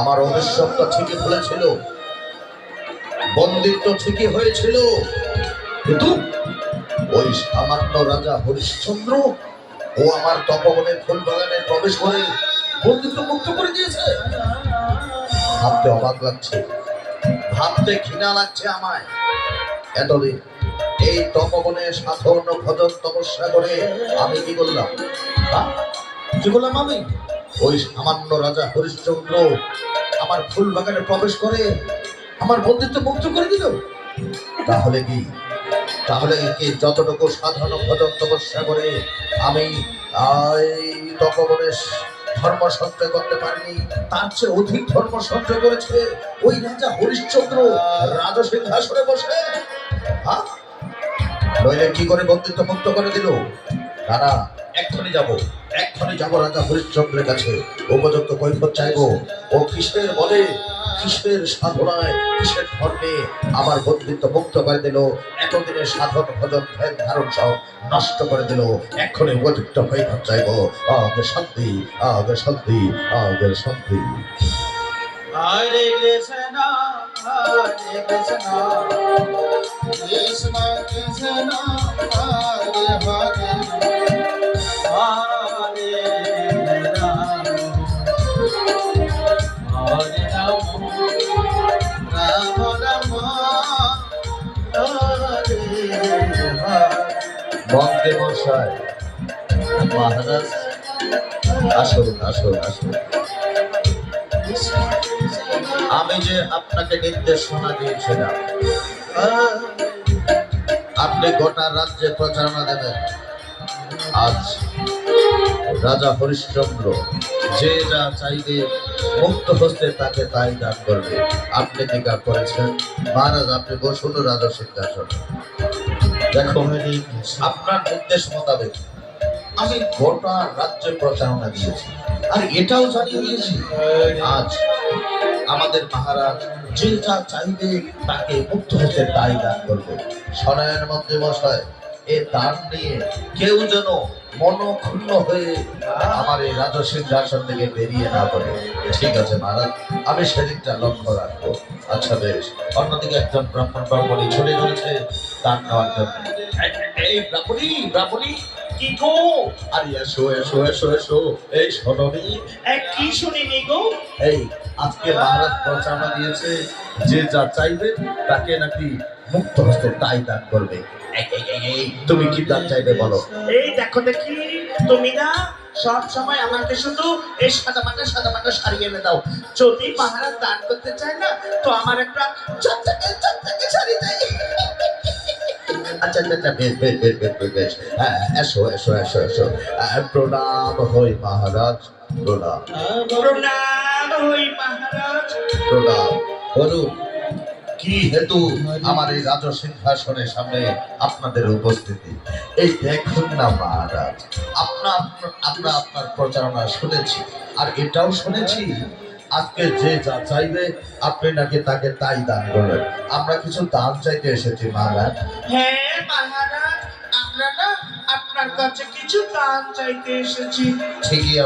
আমার অভিশপ্ত ঠিকই বলেছিল। বন্দিত্ব ঠিকই হয়েছিল। কিন্তু ওই সামান্য রাজা হরিশ্চন্দ্র, ও আমার তপবনের ফুল বাগানে প্রবেশ করে বন্দিত্ব মুক্ত করে দিয়েছে। ভাবতে অবাক লাগছে, ভাবতে ঘৃণা লাগছে আমায়। এতদিন এই তপবনে সাধারণ ভজন তপস্যা করে আমি কি করলাম? করলাম আমি ওই সামান্য রাজা হরিশ্চন্দ্র আমার ফুল বাগানে প্রবেশ করে আমার বন্ধুত্ব মুক্ত করে দিল। তাহলে কি? তাহলে কি যতটুকু সাধারণ ভজন তপস্যা করে আমি আহ, এই তপবনে ধর্ম সঞ্চয় করতে পারিনি তার চেয়ে অধিক ধর্ম সঞ্চয় করেছে ওই রাজা হরিশ্চন্দ্র রাজসিংহাসনে বসে। নইলে কি করে বন্দিত্ব মুক্ত করে দিল? দাদা এক্ষুনি যাব। এক্ষুনি যাব রাজা হরিশ্চন্দ্রের কাছে। উপযুক্ত কৈফত চাইব। ও কৃষ্ণের বলে, কৃষ্ণের সাধনায়, কৃষ্ণের ধর্মে আমার বন্দিত্ব মুক্ত করে দিল। এতদিনের সাধন ভজন ধ্যান ধারণ সব নষ্ট করে দিল। এক্ষণে উপযুক্ত কৈফত চাইব। আগে শান্তি আগে শান্তি আগে শান্তি। হরে কৃষ্ণ হরে কৃষ্ণ। কৃষ্ণ কৃষ্ণ। বন্দে মশাই মহারাজ, আসুন আসুন আসুন। আমি যে আপনাকে নির্দেশনা দিয়েছিলাম, আপনি গোটা রাজ্যে প্রচারণা দেবেন। আজ রাজা হরিশ্চন্দ্র, যে যা চাইবে মুক্ত হস্তে তাকে তাই দান করবে। আপনি কি কাজ করেছেন। মহারাজ, আপনি বসুন, রাজা সিংহাসন। দেখো আপনার নির্দেশ মোতাবেক আমি গোটা রাজ্যে প্রচারণা দিয়েছি। আর এটাও জানিয়ে দিয়েছি, আজ আমাদের মহারাজ যে যা চাইবে তাকে মুক্ত হতে তাই দান করবে। সনায়ন মধ্যে মশাই এ দান নিয়ে কেউ যেন মনক্ষুণ্ণ হয়ে আমার এই রাজসিংহাসন থেকে বেরিয়ে না পড়ে। ঠিক আছে মহারাজ আমি সেদিকটা লক্ষ্য রাখব। আচ্ছা বেশ। অন্যদিকে একজন ব্রাহ্মণ ব্রাহ্মণী ছুটে চলেছে দান নেওয়ার জন্য। এই- এই ব্রাহ্মণী ব্রাহ্মণী কি গো? আরে এসো এসো এসো এসো। এই শোনি কি শুনিনি গো? এই আজকে মহারাজ প্রচারণা দিয়েছে যে যা চাইবে তাকে নাকি মুক্ত হস্তে তাই দান করবে। তুমি কি দান চাইবে বলো? এই দেখো দেখি তুমি না সব সময় আমাকে শুধু এই সাদা মাটা সাদা মাটা শাড়ি এনে দাও। যদি পাহারা দান করতে চায় না তো আমার একটা চকচকে চকচকে শাড়ি দেয়। আচ্ছা আচ্ছা আচ্ছা বেশ বেশ বেশ বেশ বেশ হ্যাঁ এসো এসো এসো এসো। প্রণাম হই মহারাজ প্রণাম। প্রণাম হই মহারাজ। প্রণাম। বলুন। কি হেতু আমার এই রাজ সিংহাসনের সামনে আপনাদের উপস্থিতি? এই দেখুন না মহারাজ আপনার আমরা আপনার প্রচারণা শুনেছি আর এটাও শুনেছি। আজকে যে যা চাইবে আপনি নাকি তাকে তাই দান করবেন আমরা কিছু দান চাইতে এসেছি মহারাজ। হ্যাঁ মহারাজ আমরা না আপনার কাছে কিছু দান চাইতে এসেছি। ঠিকই